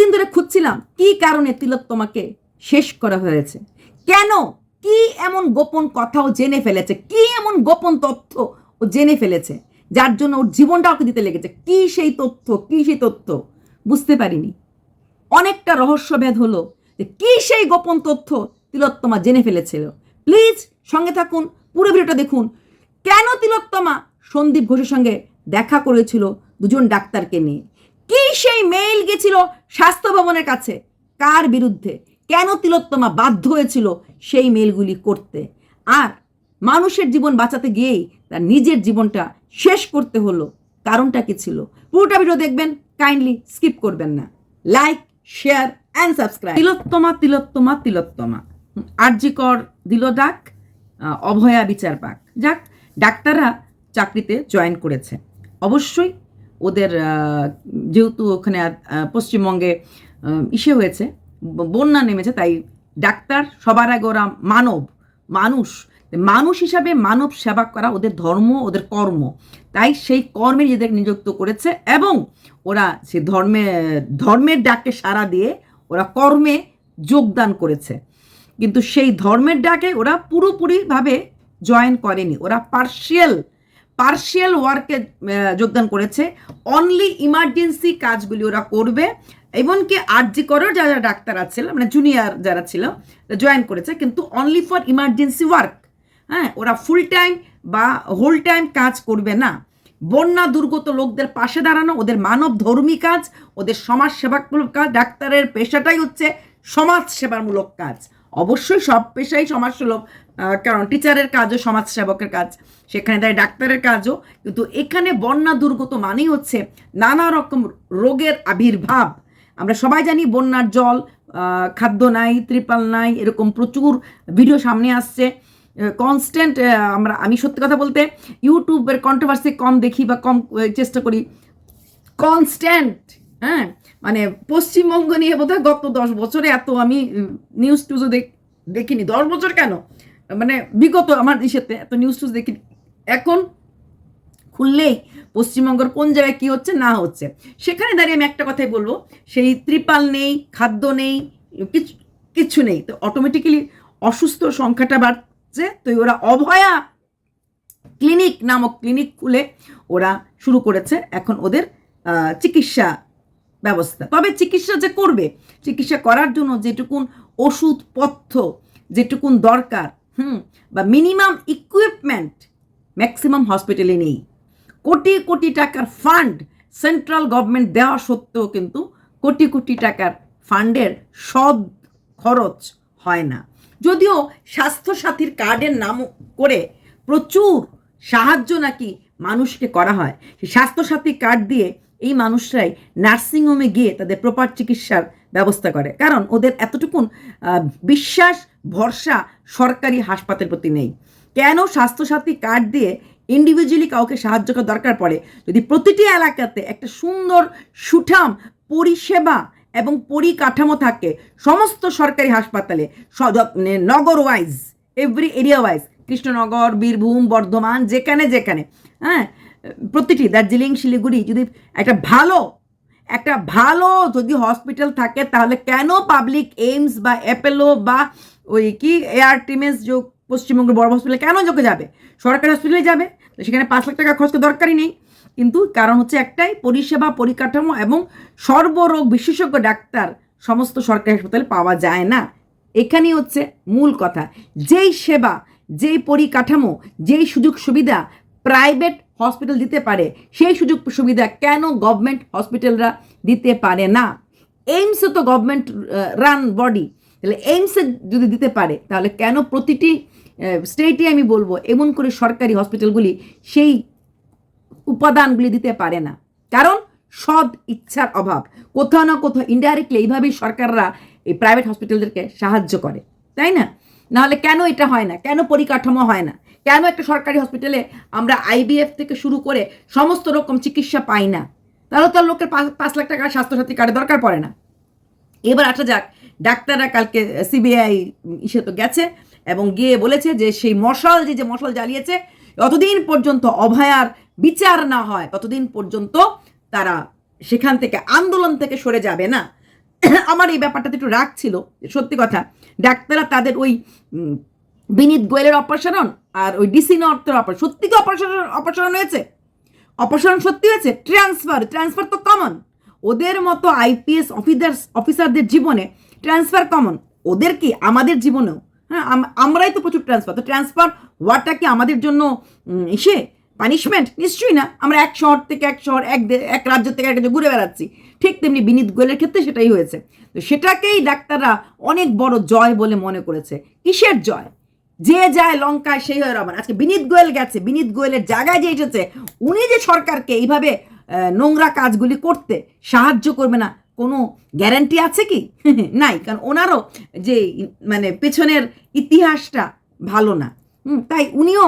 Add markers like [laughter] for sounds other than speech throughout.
এতদিন ধরে খুঁজছিলাম কি কারণে তিলোত্তমাকে শেষ করা হয়েছে? কেন? কি এমন গোপন কথা ও জেনে ফেলেছে? কি এমন গোপন তথ্য ও জেনে ফেলেছে? যার জন্য ওর জীবনটা ওকে দিতে লেগেছে। কি সেই তথ্য? কি সেই তথ্য? বুঝতে পারিনি। অনেকটা রহস্যভেদ হলো যে কি সেই গোপন তথ্য তিলোত্তমা জেনে ফেলেছিল? প্লিজ সঙ্গে থাকুন, পুরো ভিডিওটা দেখুন। কেন তিলোত্তমা সন্দীপ ঘোষের সঙ্গে দেখা করেছিল দুজন ডাক্তারকে নিয়ে? কি সেই মেইল গেছিল স্বাস্থ্য ভবনের কাছে? কার বিরুদ্ধে? কেন তিলোত্তমা বাধ্য হয়েছিল সেই মেইলগুলি করতে? আর মানুষের জীবন বাঁচাতে গিয়েই তার নিজের জীবনটা শেষ করতে হলো। কারণটা কি ছিল? পুরোটা ভিডিও দেখবেন কাইন্ডলি স্কিপ করবেন না। Like share and subscribe Tilottama Tilottama তিলোত্তমা। আরজিকর দিল ডাক অভয়া বিচার পাক যাক, ডাক্তাররা চাকরিতে জয়েন করেছে। অবশ্যই ওদের যেহেতু ওখানে পশ্চিমবঙ্গে ইসে হয়েছে বন্যা নেমেছে, তাই ডাক্তার সবার আগে ওরা মানব, মানুষ মানুষ হিসাবে মানব সেবা করা ওদের ধর্ম, ওদের কর্ম। তাই সেই কর্মে নিজেদের নিযুক্ত করেছে এবং ওরা সে ধর্মে, ধর্মের ডাকে সাড়া দিয়ে ওরা কর্মে যোগদান করেছে। কিন্তু সেই ধর্মের ডাকে ওরা পুরোপুরিভাবে জয়েন করেনি। ওরা পার্শিয়াল পার্শিয়াল ওয়ার্কে যোগদান করেছে। অনলি ইমার্জেন্সি কাজগুলি ওরা করবে, এমনকি আরজি করার যারা ডাক্তার আছে মানে জুনিয়র যারা ছিল জয়েন করেছে, কিন্তু অনলি ফর ইমার্জেন্সি ওয়ার্ক হ্যাঁ ওরা ফুল টাইম বা হোল টাইম কাজ করবে না। বন্যা দুর্গত লোকদের পাশে দাঁড়ানো, ওদের মানব ধর্মী কাজ, ওদের সমাজ সেবামূলক কাজ, ডাক্তারের পেশাটাই হচ্ছে সমাজ সেবামূলক কাজ। অবশ্যই সব পেশাই সমাজসেবক আহ, কারণ টিচারের কাজও সমাজ সেবকের কাজ সেখানে তাই ডাক্তারের কাজও কিন্তু এখানে বন্যা দুর্গত মানেই হচ্ছে নানা রকম রোগের আবির্ভাব। আমরা সবাই জানি বন্যার জল খাদ্য নাই ত্রিপাল নাই এরকম প্রচুর ভিডিও সামনে আসছে। কনস্ট্যান্ট আমরা আমি সত্যি কথা বলতে ইউটিউবের কন্ট্রোভার্সি কম দেখি বা কম চেষ্টা করি। কনস্ট্যান্ট হ্যাঁ? মানে পশ্চিমবঙ্গ নিয়ে বোধহয় গত দশ বছরে এত আমি নিউজ টুজও দেখ, দেখিনি। দশ বছর কেন? মানে বিগত আমার ইসেতে এত নিউজ টুজ দেখিনি। এখন খুললেই পশ্চিমবঙ্গের কোন জায়গায় কী হচ্ছে, না হচ্ছে। সেখানে দাঁড়িয়ে আমি একটা কথাই বলব। সেই ত্রিপাল নেই, খাদ্য নেই, কিছু কিচ্ছু নেই। তো অটোমেটিক্যালি অসুস্থ সংখ্যাটা বাড়ছে। তো ওরা অভয়া ক্লিনিক নামক ক্লিনিক খুলে ওরা শুরু করেছে। এখন ওদের চিকিৎসা ব্যবস্থা। তবে চিকিৎসা যে করবে, চিকিৎসা করার জন্য যেটুকুন ওষুধপথ্য, যেটুকুন দরকার, হুম, বা মিনিমাম ইকুইপমেন্ট ম্যাক্সিমাম হসপিটালে নেই। কোটি কোটি টাকার ফান্ড সেন্ট্রাল গভর্নমেন্ট দেওয়া সত্ত্বেও কিন্তু কোটি কোটি টাকার ফান্ডের সদ খরচ হয় না। যদিও স্বাস্থ্যসাথীর কার্ডের নাম করে প্রচুর সাহায্য নাকি মানুষকে করা হয়। স্বাস্থ্যসাথী কার্ড দিয়ে এই মানুষরাই নার্সিংহোমে গিয়ে তাদের প্রপার চিকিৎসার ব্যবস্থা করে। কারণ ওদের এতটুকুন বিশ্বাস, ভরসা সরকারি হাসপাতালের প্রতি নেই। কেন স্বাস্থ্যসাথী কার্ড দিয়ে ইন্ডিভিজুয়ালি কাউকে সাহায্য করার দরকার পড়ে? যদি প্রতিটি এলাকাতে একটা সুন্দর সুঠাম পরিষেবা এবং পরিকাঠামো থাকে, সমস্ত সরকারি হাসপাতালে নগর wise every area wise Krishnanagar, Birbhum, Bardhaman, যেখানে যেখানে হ্যাঁ? প্রতিটি দার্জিলিং, শিলিগুড়ি যদি একটা ভালো একটা ভালো যদি হসপিটাল থাকে, তাহলে কেন পাবলিক এইমস বা অ্যাপেলো বা ওই কি এয়ার টিমেস যে পশ্চিমবঙ্গের বড় হসপিটালে কেন যোগে যাবে? সরকারি হসপিটালে যাবে। সেখানে পাঁচ লাখ টাকা খরচ দরকারই নেই। কিন্তু কারণ হচ্ছে একটাই, পরিষেবা, পরিকাঠামো এবং সর্বরোগ বিশেষজ্ঞ ডাক্তার সমস্ত সরকারি হাসপাতালে পাওয়া যায় না। এখানেই হচ্ছে মূল কথা। যেই সেবা, যেই পরিকাঠামো, যেই সুযোগ সুবিধা প্রাইভেট হসপিটাল দিতে পারে, সেই সুযোগ সুবিধা কেন গভর্নমেন্ট হসপিটালরা দিতে পারে না? এইমসে তো গভর্নমেন্ট রান বডি তাহলে এইমসে যদি দিতে পারে, তাহলে কেন প্রতিটি স্টেটে আমি বলব, এমন করে সরকারি হসপিটালগুলি সেই উপাদানগুলি দিতে পারে না। কারণ সদ ইচ্ছার অভাব, কোথাও না কোথাও ইনডাইরেক্টলি এইভাবেই সরকাররা এই প্রাইভেট হসপিটালদেরকে সাহায্য করে, তাই না? নাহলে কেন এটা হয় না? কেন পরিকাঠামো হয় না? কেন একটা সরকারি হসপিটালে আমরা আইবিএফ থেকে শুরু করে সমস্ত রকম চিকিৎসা পাই না? তাহলে তো আর লোকের পাঁচ- লাখ টাকা স্বাস্থ্যসাথী কার্ডে দরকার পড়ে না। এবার আসা যাক, ডাক্তাররা কালকে সিবিআই ইসে তো গেছে এবং গিয়ে বলেছে যে সেই মশাল, যে যে মশাল জ্বালিয়েছে, যতদিন পর্যন্ত অভয়ার বিচার না হয়, ততদিন পর্যন্ত তারা সেখান থেকে আন্দোলন থেকে সরে যাবে না। আমার এই ব্যাপারটাতে একটু রাগ ছিল, সত্যি কথা। ডাক্তাররা তাদের ওই বিনীত গোয়েলের অপসারণ আর ওই ডিসি নর্থের অপারেশন সত্যি কি অপারেশন অপারেশন হয়েছে? অপারেশন সত্যি হয়েছে? ট্রান্সফার ট্রান্সফার তো কমন ওদের মতো আইপিএস অফিসার অফিসারদের জীবনে ট্রান্সফার কমন ওদের কি? আমাদের জীবনেও। হ্যাঁ আম- আমরাই তো প্রচুর ট্রান্সফার তো ট্রান্সফার হওয়াটা কি আমাদের জন্য ইসে? পানিশমেন্ট নিশ্চয়ই না। আমরা এক শহর থেকে এক শহর, এক এক রাজ্য থেকে এক রাজ্যে ঘুরে বেড়াচ্ছি। ঠিক তেমনি বিনীত গোয়েলের ক্ষেত্রে সেটাই হয়েছে। তো সেটাকেই ডাক্তাররা অনেক বড় জয় বলে মনে করেছে। কিসের জয়? যে যায় লঙ্কায় সেই হয় রমান আজকে বিনীত গোয়েল গেছে, বিনীত গোয়েলের জায়গায় যে এসেছে, উনি যে সরকারকে এইভাবে নোংরা কাজগুলি করতে সাহায্য করবে না, কোনো গ্যারান্টি আছে কি? [laughs] নাই, কারণ ওনারও যে মানে পেছনের ইতিহাসটা ভালো না। তাই উনিও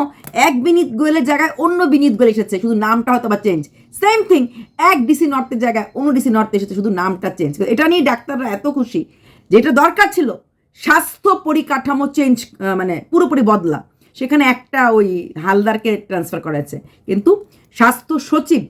এক বিনীত গোয়েলের জায়গায় অন্য বিনীত গোয়েল এসেছে, শুধু নামটা হয়তো বা চেঞ্জ সেম থিং এক ডিসি নর্থের জায়গায় অন্য ডিসি নর্থে এসেছে, শুধু নামটা চেঞ্জ এটা নিয়ে ডাক্তাররা এত খুশি, যেটা দরকার ছিল স্বাস্থ্য পরিকাঠামো চেঞ্জ মানে পুরোপুরি বদলা। সেখানে একটা ওই হালদারকে ট্রান্সফার করেছে কিন্তু স্বাস্থ্য সচিব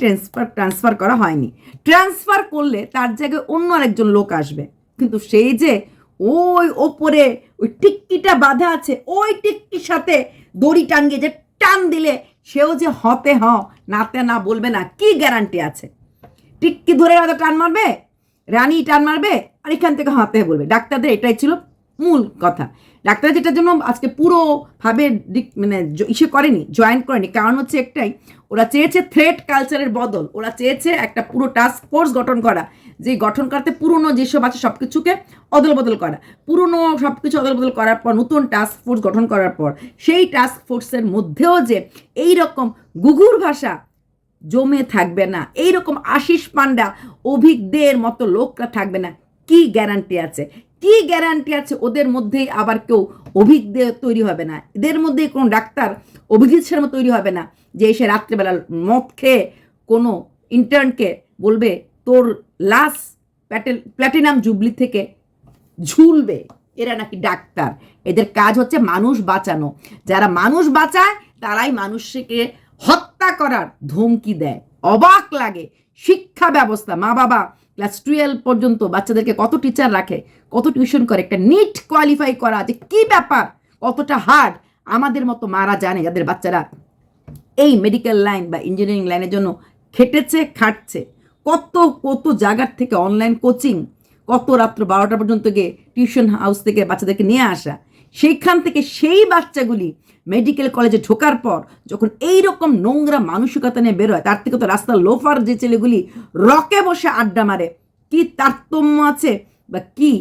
ট্রান্সফার ট্রান্সফার করা হয়নি। ট্রান্সফার করলে তার জায়গায় অন্য আরেকজন লোক আসবে। কিন্তু সেই যে ওই ওপরে ওই টিক্কিটা বাঁধা আছে, ওই টিক্কির সাথে দড়ি টাঙ্গিয়ে যে টান দিলে, সেও যে হতে হ, নাতে না বলবে না, কি গ্যারান্টি আছে? টিক্কি ধরে হয়তো টান মারবে, রানী টান মারবে আর এখান থেকে হাতে বলবে। ডাক্তারদের এটাই ছিল মূল কথা। ডাক্তার যেটার জন্য আজকে পুরোভাবে মানে ইসে করেনি, জয়েন করেনি, কারণ হচ্ছে একটাই, ওরা চেয়েছে থ্রেড কালচারের বদল, ওরা চেয়েছে একটা পুরো টাস্ক ফোর্স গঠন করা, যে গঠন করতে পুরনো যেসব আছে সব কিছুকে অদল বদল করা। পুরনো সব কিছু অদল বদল করার পর, নতুন টাস্ক ফোর্স গঠন করার পর, সেই টাস্ক ফোর্সের মধ্যেও যে এই রকম গুগুর ভাষা জমে থাকবে না এই রকম আশিস পান্ডা অভিজ্ঞদের মতো লোকরা থাকবে না কি গ্যারান্টি আছে? কি গ্যারান্টি আছে? ওদের মধ্যেই আবার কেউ অভিজ্ঞ তৈরি হবে না। এদের মধ্যে কোনো ডাক্তার অভিজিৎ শর্মা তৈরি হবে না যে এসে রাত্রেবেলা মদ খেয়ে কোনো ইন্টার্নকে বলবে, তোর লাশ প্যাটেল প্ল্যাটিনাম জুবলি থেকে ঝুলবে। এরা নাকি ডাক্তার। এদের কাজ হচ্ছে মানুষ বাঁচানো। যারা মানুষ বাঁচায়, তারাই মানুষকে হত্যা করার ধমকি দেয়। অবাক লাগে। শিক্ষা ব্যবস্থা। মা বাবা ক্লাস টুয়েলভ পর্যন্ত বাচ্চাদেরকে কত টিচার রাখে, কত টিউশন করে, একটা নিট কোয়ালিফাই করা যে কি ব্যাপার, কতটা হার্ড আমাদের মতো মারা জানে যাদের বাচ্চারা এই মেডিকেল লাইন বা ইঞ্জিনিয়ারিং লাইনের জন্য খেটেছে, খাটছে। কত কত জায়গার থেকে অনলাইন কোচিং কত রাত্র বারোটা পর্যন্ত গিয়ে টিউশন হাউস থেকে বাচ্চাদেরকে নিয়ে আসা। সেইখান থেকে সেই বাচ্চাগুলি মেডিকেল কলেজে ঢোকার পর যখন এই রকম নোংরা মানসিকতা নিয়ে বেরোয়, তার থেকে তো রাস্তার লোফার যে ছেলেগুলি রকে বসে আড্ডা মারে, কি তারতম্য আছে বা কি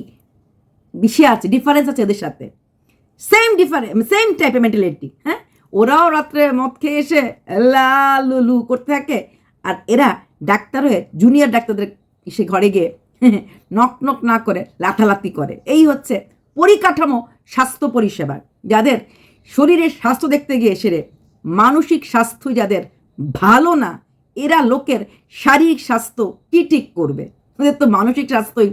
বিষয় আছে ডিফারেন্স আছে এদের সাথে? সেম ডিফারেন্স সেম টাইপের মেন্টালিটি হ্যাঁ? ওরাও রাত্রে মদ খেয়ে এসে লালু করতে থাকে আর এরা ডাক্তার হয়ে জুনিয়র ডাক্তারদের সে ঘরে গিয়ে [laughs] নক নক না করে লাথালাতি করে। এই হচ্ছে পরিকাঠামো স্বাস্থ্য পরিষেবা, যাদের শরীরের স্বাস্থ্য দেখতে গিয়ে সেরে। মানসিক স্বাস্থ্য যাদের ভালো না, এরা লোকের শারীরিক স্বাস্থ্য কী ঠিক করবে? ওদের তো মানসিক স্বাস্থ্যই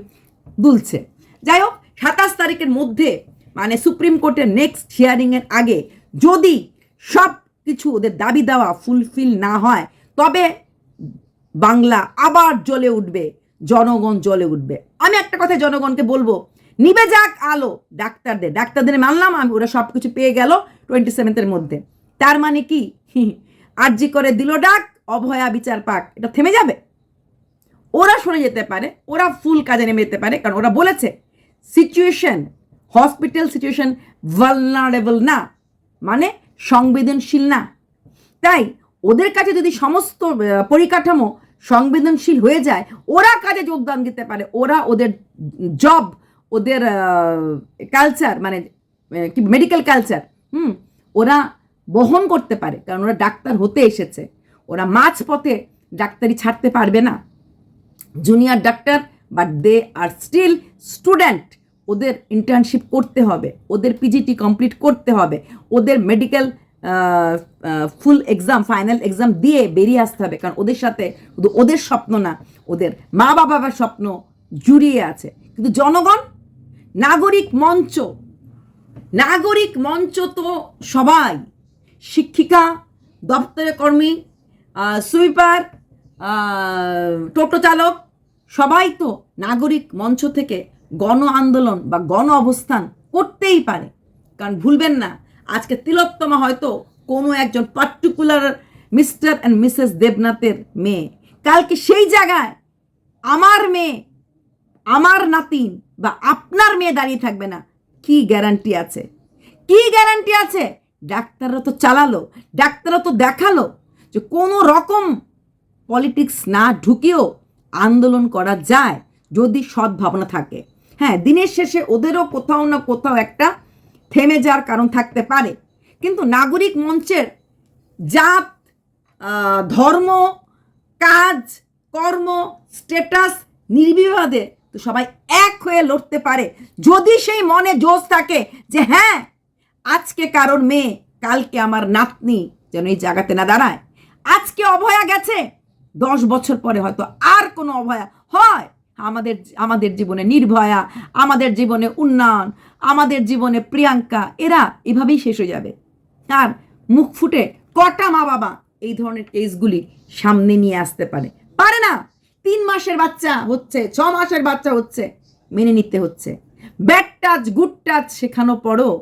দুলছে। যাই হোক, সাতাশ তারিখের মধ্যে মানে সুপ্রিম কোর্টের নেক্সট হিয়ারিংয়ের আগে, যদি সব কিছু ওদের দাবি দেওয়া ফুলফিল না হয়, তবে বাংলা আবার জ্বলে উঠবে, জনগণ জ্বলে উঠবে। আমি একটা কথা জনগণকে বলব নিবে যাক আলো, ডাক্তারদের ডাক্তারদের মানলাম আমি, ওরা সব কিছু পেয়ে গেল টোয়েন্টি সেভেন্থের মধ্যে। তার মানে কি? [laughs] আরজি করে দিল ডাক, অভয়া বিচার পাক, এটা থেমে যাবে। ওরা সরে যেতে পারে, ওরা ফুল কাজে নেমে যেতে পারে, কারণ ওরা বলেছে সিচুয়েশন হসপিটাল সিচুয়েশন ভালনারেবল না মানে সংবেদনশীল না। তাই ওদের কাছে যদি সমস্ত পরিকাঠামো সংবেদনশীল হয়ে যায়, ওরা কাজে যোগদান দিতে পারে, ওরা ওদের জব ওদের কালচার মানে কি মেডিকেল কালচার হুম, ওরা বহন করতে পারে। কারণ ওরা ডাক্তার হতে এসেছে। ওরা মাঝপথে ডাক্তারি ছাড়তে পারবে না। Junior doctor but they are still student ওদের ইন্টার্নশিপ করতে হবে। ওদের পিজিটি কমপ্লিট করতে হবে। ওদের medical full exam final exam দিয়ে বেরিয়ে আসতে হবে। কারণ ওদের সাথে শুধু ওদের স্বপ্ন না, ওদের মা বাবার স্বপ্ন জুড়িয়ে আছে। কিন্তু জনগণ নাগরিক মঞ্চ। নাগরিক মঞ্চ তো সবাই। শিক্ষিকা দপ্তরে কর্মী সুইপার টোটো চালক, সবাই তো নাগরিক মঞ্চ থেকে গণ আন্দোলন বা গণ অবস্থান করতেই পারে। কারণ ভুলবেন না, আজকে তিলোত্তমা হয়তো কোনো একজন পার্টিকুলার মিস্টার অ্যান্ড মিসেস দেবনাথের মেয়ে। কালকে সেই জায়গায় আমার মেয়ে, আমার নাতিন বা আপনার মেয়ে দাঁড়িয়ে থাকবে না। কি গ্যারান্টি আছে? কি গ্যারান্টি আছে? ডাক্তাররা তো চালালো, ডাক্তাররা তো দেখাল যে কোনো রকম পলিটিক্স না ঢুকিয়েও আন্দোলন করা যায় যদি সদ্ভাবনা থাকে। হ্যাঁ দিনের শেষে ওদেরও কোথাও না কোথাও একটা থেমে যাওয়ার কারণ থাকতে পারে। কিন্তু নাগরিক মঞ্চের জাত ধর্ম, কাজ, কর্ম স্ট্যাটাস নির্বিবাদে তো সবাই এক হয়ে লড়তে পারে। যদি সেই মনে জোশ থাকে যে হ্যাঁ আজকে কারোর মেয়ে, কালকে আমার নাতনি যেন এই জায়গাতে না দাঁড়ায়। আজকে অভয়া গেছে। দশ বছর পরে হয়তো আর কোনো অভয়া হয়। আমাদের আমাদের জীবনে নির্ভয়া, আমাদের জীবনে উন্নয়ন, আমাদের জীবনে প্রিয়াঙ্কা, এরা এভাবেই শেষ হয়ে যাবে। আর মুখ ফুটে কটা মা বাবা এই ধরনের কেসগুলি সামনে নিয়ে আসতে পারে। পারে না। তিন মাসের বাচ্চা হচ্ছে, ছ মাসের বাচ্চা হচ্ছে, মেনে নিতে হচ্ছে। ব্যাড টাচ গুড টাচ শেখানো পরও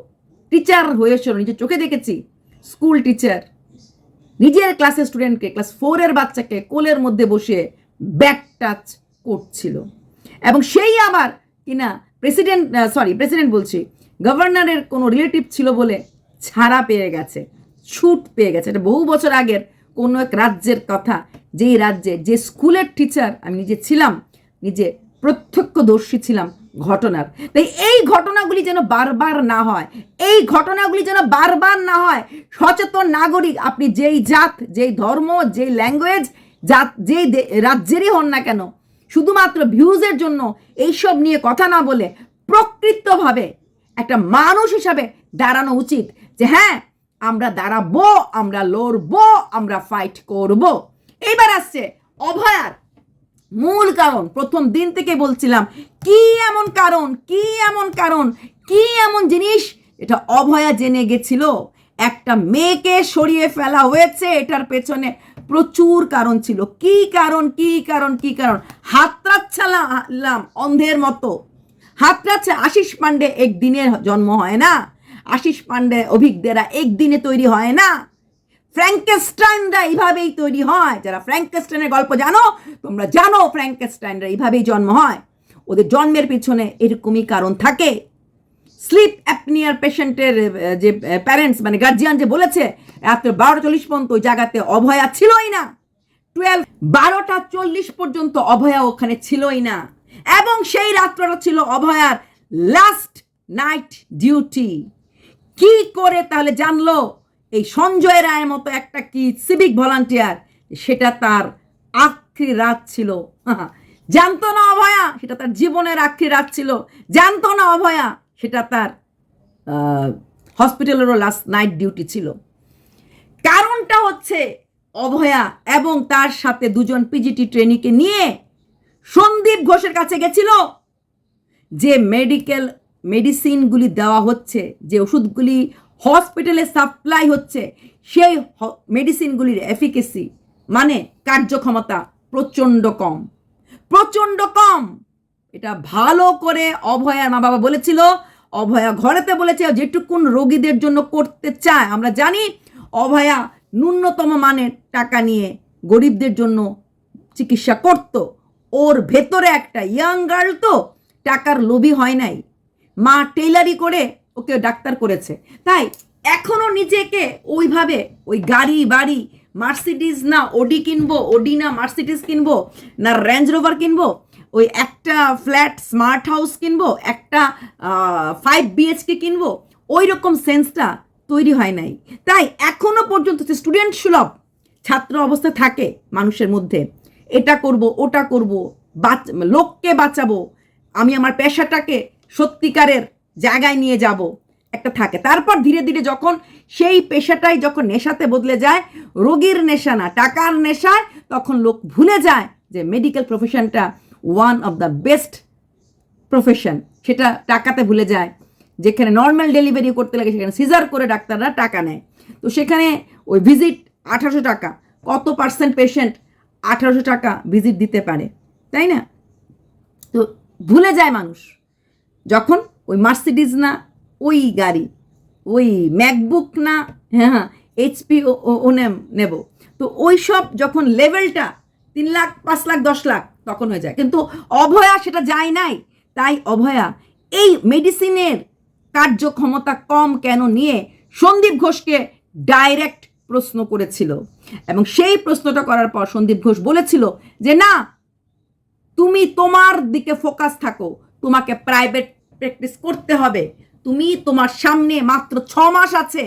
টিচার হয়েছিল নিজের চোখে দেখেছি। স্কুল টিচার নিজের ক্লাসের স্টুডেন্টকে ক্লাস ফোরের বাচ্চাকে কোলের মধ্যে বসে ব্যাক টাচ করছিল। এবং সেই আবার কিনা প্রেসিডেন্ট সরি প্রেসিডেন্ট বলছি গভর্নরের কোনো রিলেটিভ ছিল বলে ছাড়া পেয়ে গেছে, ছুট পেয়ে গেছে। এটা বহু বছর আগের কোনো এক রাজ্যের কথা, যেই রাজ্যে যে স্কুলের টিচার আমি নিজে ছিলাম, নিজে প্রত্যক্ষদর্শী ছিলাম ঘটনার। তাই এই ঘটনাগুলি যেন বারবার না হয়, এই ঘটনাগুলি যেন বারবার না হয়, সচেতন নাগরিক, আপনি যেই জাত, যেই ধর্ম, যেই ল্যাঙ্গুয়েজ জাত, যেই রাজ্যেরই হন না কেন, শুধুমাত্র ভিউজের জন্য এইসব নিয়ে কথা না বলে প্রকৃতভাবে একটা মানুষ হিসাবে দাঁড়ানো উচিত যে হ্যাঁ আমরা দাঁড়াবো, আমরা লড়বো, আমরা ফাইট করব। এইবার আসছে অভয়ার মূল কারণ। প্রথম দিন থেকে বলছিলাম, কি এমন কারণ, কি এমন কারণ, কি এমন জিনিস? এটা অভয়া জেনে গেছিল। একটা মেয়েকে সরিয়ে ফেলা হয়েছে, এটার পেছনে প্রচুর কারণ ছিল। কি কারণ কি কারণ কি কারণ? হাতরাচ্ছালাম অন্ধের মতো। হাতরাচ্ছে আশিস পান্ডে একদিনের জন্ম হয় না। আশিস পান্ডে অভিজ্ঞরা একদিনে তৈরি হয় না। ফ্র্যাঙ্কেস্টাইনরা এইভাবেই তৈরি হয়। যারা ফ্র্যাঙ্কেস্টাইনের গল্প জানো, তোমরা জানো ফ্র্যাঙ্কেস্টাইনরা এইভাবেই জন্ম হয়। ওদের জন্মের পিছনে এরকমই কারণ থাকে। স্লিপ অ্যাপনিয়ার পেশেন্টের যে প্যারেন্টস মানে গার্জিয়ান যে বলেছে, রাত্রে বারোটা চল্লিশ পর্যন্ত ওই জায়গাতে অভয়া ছিলই না। টুয়েলভ বারোটা চল্লিশ পর্যন্ত অভয়া ওখানে ছিলই না। এবং সেই রাত্রটা ছিল অভয়ার লাস্ট নাইট ডিউটি কি করে তাহলে জানলো? এই সঞ্জয় রায়ের মতো একটা কি সিভিক ভলান্টিয়ার সেটা তার আখরি রাত ছিল। [laughs] জানতো না অভয়া? সেটা তার জীবনের আখরি রাত ছিল। জানতো না অভয়া? সেটা তার হসপিটালেরও লাস্ট নাইট ডিউটি ছিল। কারণটা হচ্ছে অভয়া এবং তার সাথে দুজন পিজিটি ট্রেনিকে নিয়ে সন্দীপ ঘোষের কাছে গেছিল যে মেডিকেল মেডিসিনগুলি দেওয়া হচ্ছে, যে ওষুধগুলি হসপিটালে সাপ্লাই হচ্ছে, সেই মেডিসিনগুলির এফিকেসি মানে কার্যক্ষমতা প্রচণ্ড কম। প্রচণ্ড কম! এটা ভালো করে অভয়ার মা বাবা বলেছিল, অভয়া ঘরেতে বলেছে, যেটুকুন রোগীদের জন্য করতে চায়, আমরা জানি অভয়া ন্যূনতম মানের টাকা নিয়ে গরিবদের জন্য চিকিৎসা করত। ওর ভেতরে একটা ইয়াং গার্ল তো, টাকার লোভী হয় নাই। মা টেইলারি করে ওকে ডাক্তার করেছে। তাই এখনও নিজেকে ওইভাবে ওই গাড়ি, বাড়ি মার্সিডিস না ওডি কিনবো ওডি না মার্সিডিজ কিনবো, না রেঞ্জ রোভার কিনবো, ওই একটা ফ্ল্যাট স্মার্ট হাউস কিনবো, একটা ফাইভ বিএচকে কিনবো ওই রকম সেন্সটা তৈরি হয় নাই। তাই এখনও পর্যন্ত স্টুডেন্ট সুলভ ছাত্র অবস্থা থাকে মানুষের মধ্যে, এটা করব, ওটা করব, বাচ, লোককে বাঁচাবো, আমি আমার পেশাটাকে সত্যিকারের জায়গায় নিয়ে যাব, একটা থাকে। তারপর ধীরে ধীরে যখন সেই পেশাটাই যখন নেশাতে বদলে যায়, রোগীর নেশা না, টাকার নেশায়, তখন লোক ভুলে যায় যে medical প্রফেশনটা one of the best profession সেটা টাকাতে ভুলে যায়। যেখানে নর্মাল ডেলিভারি করতে লাগে, সেখানে সিজার করে ডাক্তাররা টাকা নেয়। তো সেখানে ওই ভিজিট আঠারোশো টাকা, কত পার্সেন্ট পেশেন্ট আঠারোশো টাকা ভিজিট দিতে পারে, তাই না? তো ভুলে যায় মানুষ। যখন ওই মার্সিডিজ না, ওই গাড়ি, ওই ম্যাকবুক না হ্যাঁ হ্যাঁ এইচপি ও নেম নেব। তো ওই সব যখন লেভেলটা তিন লাখ, পাঁচ লাখ, দশ লাখ, তখন হয়ে যায়। কিন্তু অভয়া সেটা যায় নাই। তাই অভয়া এই মেডিসিনের কার্যক্ষমতা কম কেন নিয়ে সন্দীপ ঘোষকে ডাইরেক্ট প্রশ্ন করেছিল। এবং সেই প্রশ্নটা করার পর সন্দীপ ঘোষ বলেছিল যে, না, তুমি তোমার দিকে ফোকাস থাকো। তোমাকে প্রাইভেট প্র্যাকটিস করতে হবে। তুমি তোমার সামনে মাত্র ছ মাস আছে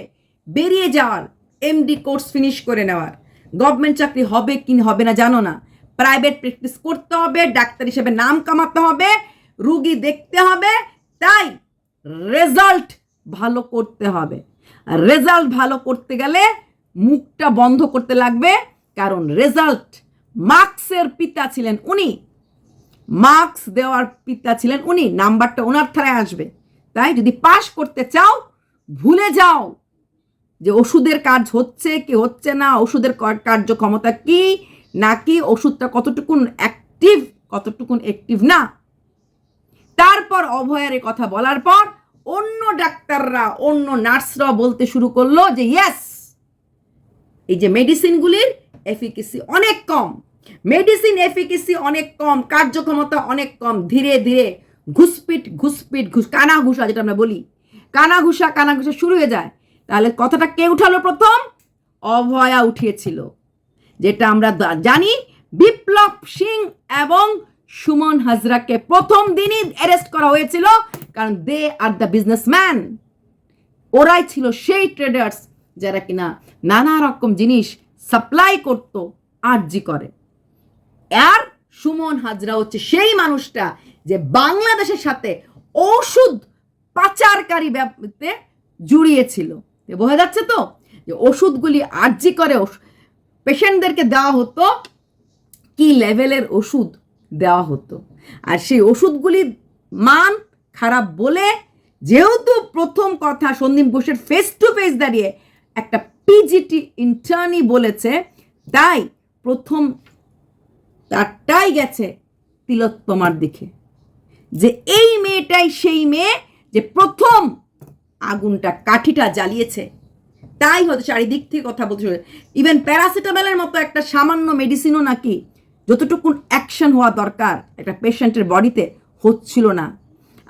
বেরিয়ে যাওয়ার এমডি কোর্স ফিনিশ করে নেওয়ার। গভর্নমেন্ট চাকরি হবে কি হবে না জানো না। প্রাইভেট প্র্যাকটিস করতে হবে, ডাক্তার হিসেবে নাম কামাতে হবে, রুগী দেখতে হবে, তাই রেজাল্ট ভালো করতে হবে। রেজাল্ট ভালো করতে গেলে মুখটা বন্ধ করতে লাগবে, কারণ রেজাল্ট মার্কসের পিতা ছিলেন উনি। মার্কস দেওয়ার পিতা ছিলেন উনি, নাম্বারটা ওনার থারায় আসবে। তাই যদি পাশ করতে চাও, ভুলে যাও যে ওষুধের কাজ হচ্ছে কি হচ্ছে না, ওষুধের কার্যক্ষমতা কি নাকি ওষুধটা কতটুকুন অ্যাক্টিভ কতটুকুন অ্যাক্টিভ না। তারপর অভয়ের কথা বলার পর অন্য ডাক্তাররা, অন্য নার্সরা বলতে শুরু করল যে ইয়েস এই যে মেডিসিনগুলির এফিকেসি অনেক কম। মেডিসিন এফিকেসি অনেক কম, কার্যক্ষমতা অনেক কম, ধীরে ধীরে ঘুষপিট ঘুষপিট ঘুষ কানা ঘুষা যেটা আমরা বলি। কানা ঘুষা কানা ঘুষা শুরু হয়ে যায়। তাহলে কথাটা কে উঠালো প্রথম? অভয়া উঠিয়েছিল, যেটা আমরা জানি বিপ্লব সিং এবং সুমন হাজরাকে প্রথম দিনই অ্যারেস্ট করা হয়েছিল, কারণ দে আর দ্য বিজনেসম্যান ওরাই ছিল সেই ট্রেডার্স যারা কিনা নানা রকম জিনিস সাপ্লাই করত, আর্জি করে। আর সুমন হাজরা হচ্ছে সেই মানুষটা যে বাংলাদেশের সাথে ওষুধ পাচারকারী ব্যাপারে জুড়িয়েছিল। বোঝা যাচ্ছে তো? যে ওষুধগুলি আর্জি করে পেশেন্টদেরকে দেওয়া হতো, কি লেভেলের ওষুধ দেওয়া হতো? আর সেই ওষুধগুলির মান খারাপ বলে যেহেতু প্রথম কথা সন্দীপ ঘোষের ফেস টু ফেস দাঁড়িয়ে একটা পিজিটি ইন্টার্নি বলেছে, তাই প্রথম তারটাই গেছে তিলোত্তমার দিকে। যে এই মেয়েটাই সেই মেয়ে যে প্রথম আগুনটা কাঠিটা জ্বালিয়েছে। তাই হয়তো চারিদিক থেকে কথা বলতে ইভেন প্যারাসিটামলের মতো একটা সামান্য মেডিসিনও নাকি যতটুকুন অ্যাকশন হওয়া দরকার একটা পেশেন্টের বডিতে হচ্ছিল না।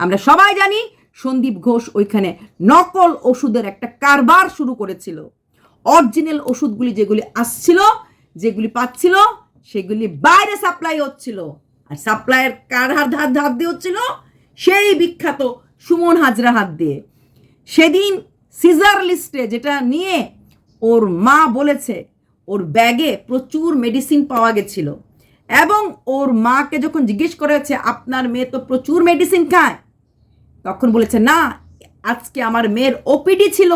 আমরা সবাই জানি সন্দীপ ঘোষ ওইখানে নকল ওষুধের একটা কারবার শুরু করেছিল। অরিজিনাল ওষুধগুলি যেগুলি আসছিল, যেগুলি পাচ্ছিল সেগুলি বাইরে সাপ্লাই হচ্ছিল। আর সাপ্লাইয়ের কার হাত হাত হাত দিয়ে হচ্ছিল? সেই বিখ্যাত সুমন হাজরা হাত দিয়ে। সেদিন সিজার লিস্টে যেটা নিয়ে ওর মা বলেছে, ওর ব্যাগে প্রচুর মেডিসিন পাওয়া গেছিল। এবং ওর মাকে যখন জিজ্ঞেস করেছে, আপনার মেয়ে তো প্রচুর মেডিসিন খায়? তখন বলেছে, না, আজকে আমার মেয়ের ওপিডি ছিল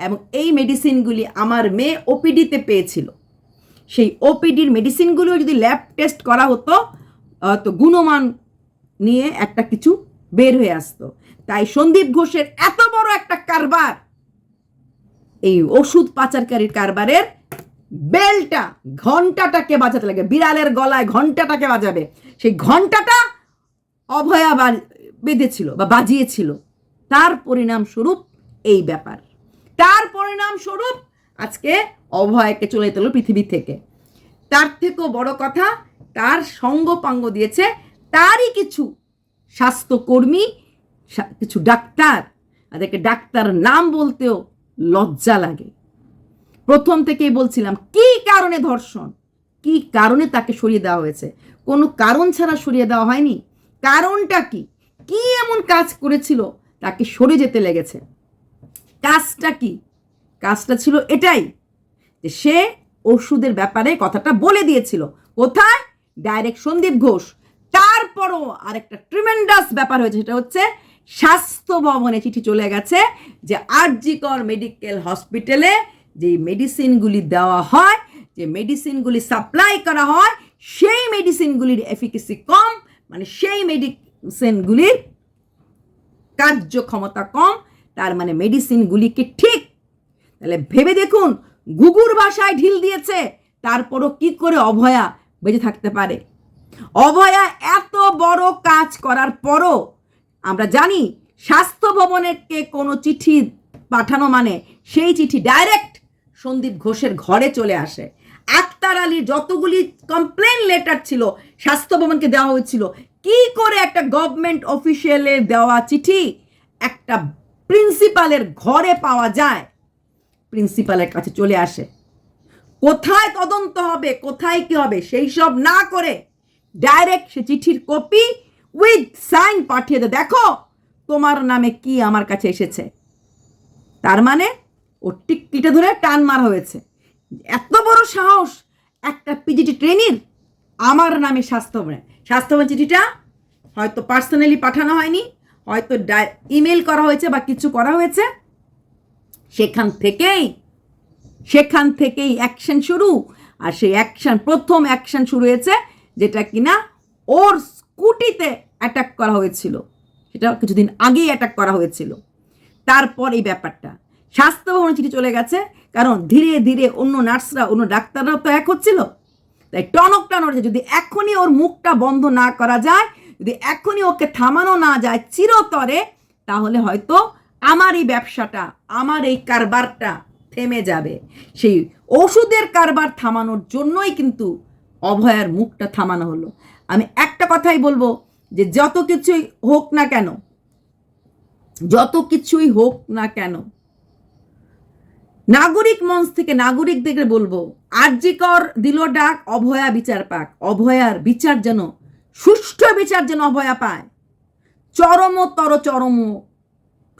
এবং এই মেডিসিনগুলি আমার মেয়ে ওপিডিতে পেয়েছিল। সেই ওপিডির মেডিসিনগুলো যদি ল্যাব টেস্ট করা হতো তো গুণমান নিয়ে একটা কিছু বের হয়ে আসতো। তাই সন্দীপ ঘোষের এত বড় একটা কারবার, এই ওষুধ পাচারকারীর কারবারের বেলটা ঘন্টাটাকে বাজাতে লাগে, বিড়ালের গলায় ঘন্টাটাকে বাজাবে। সেই ঘন্টাটা অভয়া বেঁধেছিল বা বাজিয়েছিল। তার পরিণাম স্বরূপ এই ব্যাপার। তার পরিণাম স্বরূপ আজকে অভয়কে চলে যেতে হলো পৃথিবী থেকে। তার থেকেও বড় কথা, তার সঙ্গ পাঙ্গ দিয়েছে তারই কিছু স্বাস্থ্যকর্মী কিছু ডাক্তার। তাদেরকে ডাক্তার নাম বলতেও লজ্জা লাগে। প্রথম থেকেই বলছিলাম, কি কারণে ধর্ষণ? কি কারণে তাকে সরিয়ে দেওয়া হয়েছে? কোনো কারণ ছাড়া সরিয়ে দেওয়া হয়নি। কারণটা কি? কি এমন কাজ করেছিল? তাকে সরে যেতে লেগেছে। কাজটা কি? কাজটা ছিল এটাই, যে সে ওষুধের ব্যাপারে কথাটা বলে দিয়েছিল। কোথায়? ডাইরেক্ট সন্দীপ ঘোষ। তারপরও আরেকটা ট্রিমেন্ডাস ব্যাপার হয়েছে, সেটা হচ্ছে স্বাস্থ্য ভবনে চিঠি চলে গেছে যে আরজিকর মেডিকেল হসপিটালে যে মেডিসিনগুলি দেওয়া হয়, যে মেডিসিনগুলি সাপ্লাই করা হয়, সেই মেডিসিনগুলির এফিকেসি কম মানে সেই মেডিসিনগুলির কার্যক্ষমতা কম, তার মানে মেডিসিনগুলিকে ঠিক তাহলে ভেবে দেখুন, গুগুর ভাষায় ঢিল দিয়েছে, তারপরও কি করে অভয়া বেঁচে থাকতে পারে? অভয়া এত বড় কাজ করার পরও, আমরা জানি স্বাস্থ্য ভবনেরকে কোনো চিঠি পাঠানো মানে সেই চিঠি ডাইরেক্ট সন্দীপ ঘোষের ঘরে চলে আসে। আক্তার আলীর যতগুলি কমপ্লেন লেটার ছিল, স্বাস্থ্য ভবনকে দেওয়া হয়েছিল, কি করে একটা গভর্নমেন্ট অফিসিয়ালের দেওয়া চিঠি একটা প্রিন্সিপালের ঘরে পাওয়া যায়? প্রিন্সিপালের কাছে চলে আসে। কোথায় তদন্ত হবে, কোথায় কি হবে, সেই সব না করে ডাইরেক্ট সে চিঠির কপি উইথ সাইন পাঠিয়ে দে দেখো, তোমার নামে কি আমার কাছে এসেছে। তার মানে ও টিকটিটা ধরে টান মারা হয়েছে। এত বড় সাহস একটা পিজিটি ট্রেনির আমার নামে স্বাস্থ্যভবনে স্বাস্থ্যভবন চিঠিটা হয়তো পার্সোনালি পাঠানো হয়নি, হয়তো ইমেল করা হয়েছে বা কিছু করা হয়েছে। সেখান থেকেই সেখান থেকেই অ্যাকশন শুরু। আর সেই অ্যাকশন প্রথম অ্যাকশন শুরু হয়েছে যেটা কিনা ওর স্কুটিতে অ্যাটাক করা হয়েছিল। সেটা কিছুদিন আগেই অ্যাটাক করা হয়েছিল। তারপর এই ব্যাপারটা। স্বাস্থ্য ভবনে চিঠি চলে গেছে, কারণ ধীরে ধীরে অন্য নার্সরা, অন্য ডাক্তাররাও তো এক হচ্ছিল। তাই টনকটা নড়েছে যদি এখনই ওর মুখটা বন্ধ না করা যায়, যদি এখনই ওকে থামানো না যায় চিরতরে, তাহলে হয়তো আমার এই ব্যবসাটা, আমার এই কারবারটা থেমে যাবে। সেই ওষুধের কারবার থামানোর জন্যই কিন্তু অভয়ার মুখটা থামানো হলো। আমি একটা কথাই বলব যে যত কিছুই হোক না কেন, যত কিছুই হোক না কেন, নাগরিক মঞ্চ থেকে নাগরিকদের বলব আর্যিকর দিল ডাক, অভয়া বিচার পাক। অভয়ার বিচার যেন, সুষ্ঠু বিচার যেন অভয়া পায়। চরমতর চরম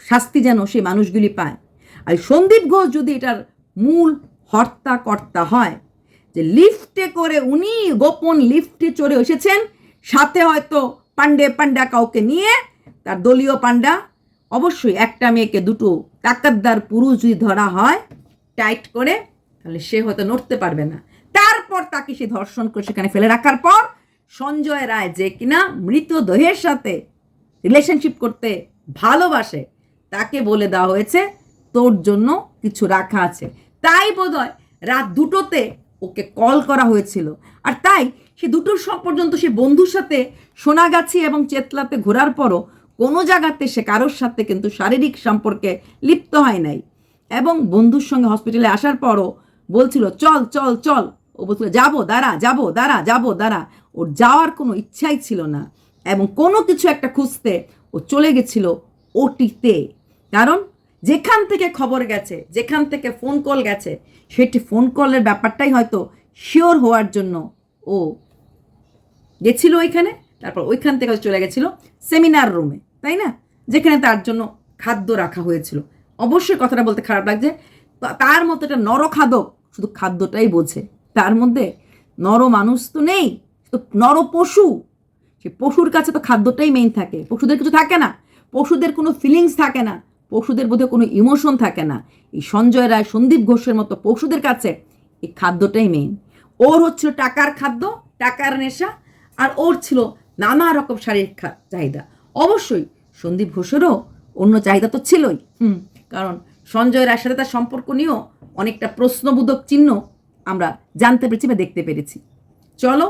শাস্তি যেন সেই মানুষগুলি পায়। আর সন্দীপ ঘোষ যদি এটার মূল হর্তা কর্তা হয়, যে লিফটে করে উনি গোপন লিফটে চড়ে এসেছেন, সাথে হয়তো পান্ডে পান্ডা কাউকে নিয়ে, তার দলীয় পান্ডা অবশ্যই একটা মেয়েকে দুটো তাকাতদার পুরুষ যদি ধরা হয়, টাইট করে, তাহলে সে হয়তো নড়তে পারবে না। তারপর তাকে সে ধর্ষণ করে সেখানে ফেলে রাখার পর, সঞ্জয় রায় যে কিনা মৃতদেহের সাথে রিলেশনশিপ করতে ভালোবাসে তাকে বলে দেওয়া হয়েছে, তোর জন্য কিছু রাখা আছে। তাই বোধহয় রাত দুটোতে ওকে কল করা হয়েছিল। আর তাই সে দুটোর সব পর্যন্ত সে বন্ধুর সাথে সোনাগাছি এবং চেতলাতে ঘোরার পরও কোনো জায়গাতে সে কারোর সাথে কিন্তু শারীরিক সম্পর্কে লিপ্ত হয় নাই। এবং বন্ধুর সঙ্গে হসপিটালে আসার পরও বলছিল, চল চল চল। ও বলছিল, যাব, দাঁড়া যাব দাঁড়া যাব, দাঁড়া। ওর যাওয়ার কোনো ইচ্ছাই ছিল না। এবং কোনো কিছু একটা খুঁজতে ও চলে গেছিল ওটিতে। কারণ যেখান থেকে খবর গেছে, যেখান থেকে ফোন কল গেছে, সেটি ফোন কলের ব্যাপারটাই হয়তো শিওর হওয়ার জন্য ও গেছিল ওইখানে, তারপর ওইখান থেকে চলে গেছিল সেমিনার রুমে তাই না? যেখানে তার জন্য খাদ্য রাখা হয়েছিল। অবশ্যই কথাটা বলতে খারাপ লাগছে তার মতো একটা নর নরখাদক শুধু খাদ্যটাই বোঝে। তার মধ্যে নর মানুষ তো নেই তো নর পশু সে পশুর কাছে তো খাদ্যটাই মেইন থাকে। পশুদের কিছু থাকে না। পশুদের কোনো ফিলিংস থাকে না। পশুদের বোধে কোনো ইমোশন থাকে না। এই সঞ্জয় রায়, সন্দীপ ঘোষের মতো পশুদের কাছে এই খাদ্যটাই মেইন ওর হচ্ছিল টাকার খাদ্য, টাকার নেশা, আর ওর ছিল নানা রকম শারীরিক চাহিদা। অবশ্যই সন্দীপ ঘোষেরও অন্য চাহিদা তো ছিলই। হুম, কারণ সঞ্জয় রায়ের সাথে তার সম্পর্ক নিয়েও অনেকটা প্রশ্নবোধক চিহ্ন আমরা জানতে পেরেছি বা দেখতে পেরেছি। চলো